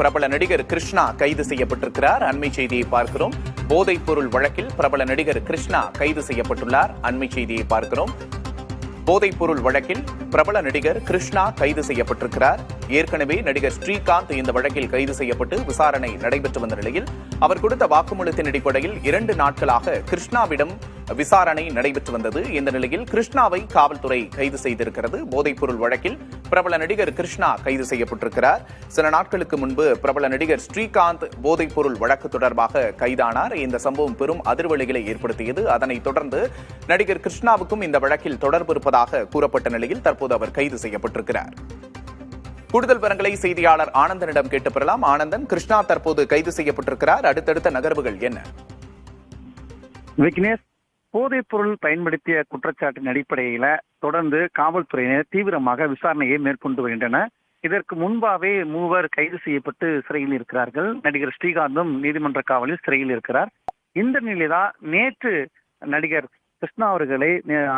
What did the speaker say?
பிரபல நடிகர் கிருஷ்ணா கைது செய்யப்பட்டிருக்கிறார். அண்மை செய்தியை பார்க்கிறோம். போதைப் பொருள் வழக்கில் பிரபல நடிகர் கிருஷ்ணா கைது செய்யப்பட்டுள்ளார். அண்மை செய்தியை பார்க்கிறோம். போதைப்பொருள் வழக்கில் பிரபல நடிகர் கிருஷ்ணா கைது செய்யப்பட்டிருக்கிறார். ஏற்கனவே நடிகர் ஸ்ரீகாந்த் இந்த வழக்கில் கைது செய்யப்பட்டு விசாரணை நடைபெற்று வந்த நிலையில் அவர் கொடுத்த வாக்குமூலத்தின் அடிப்படையில் இரண்டு நாட்களாக கிருஷ்ணாவிடம் விசாரணை நடைபெற்று வந்தது. இந்த நிலையில் கிருஷ்ணாவை காவல்துறை கைது செய்திருக்கிறது. போதைப்பொருள் வழக்கில் பிரபல நடிகர் கிருஷ்ணா கைது செய்யப்பட்டிருக்கிறார். சில நாட்களுக்கு முன்பு பிரபல நடிகர் ஸ்ரீகாந்த் போதைப்பொருள் வழக்கு தொடர்பாக கைதானார். இந்த சம்பவம் பெரும் அதிர்வலிகளை ஏற்படுத்தியது. அதனைத் தொடர்ந்து நடிகர் கிருஷ்ணாவுக்கும் இந்த வழக்கில் தொடர்பு இருப்பதாக இருந்ததாக கூறப்பட்ட நிலையில் தற்போது அவர் கைது செய்யப்பட்டிருக்கிறார். கூடுதல் விவரங்களை செய்தியாளர் ஆனந்தனிடம் கேட்டு பெறலாம் ஆனந்தன் கிருஷ்ணா தற்போது கைது செய்யப்பட்டிருக்கிறார். அடுத்தடுத்த நகர்வுகள் என்ன? விக்னேஷ் போதைப் பொருள் பயன்படுத்திய குற்றச்சாட்டின் அடிப்படையில தொடர்ந்து காவல்துறையினர் தீவிரமாக விசாரணையை மேற்கொண்டு வருகின்றனர். இதற்கு முன்பாகவே மூவர் கைது செய்யப்பட்டு சிறையில் இருக்கிறார்கள். நடிகர் ஸ்ரீகாந்தும் நீதிமன்ற காவலில் சிறையில் இருக்கிறார். இந்த நிலையில்தான் நேற்று நடிகர் கிருஷ்ணா அவர்களை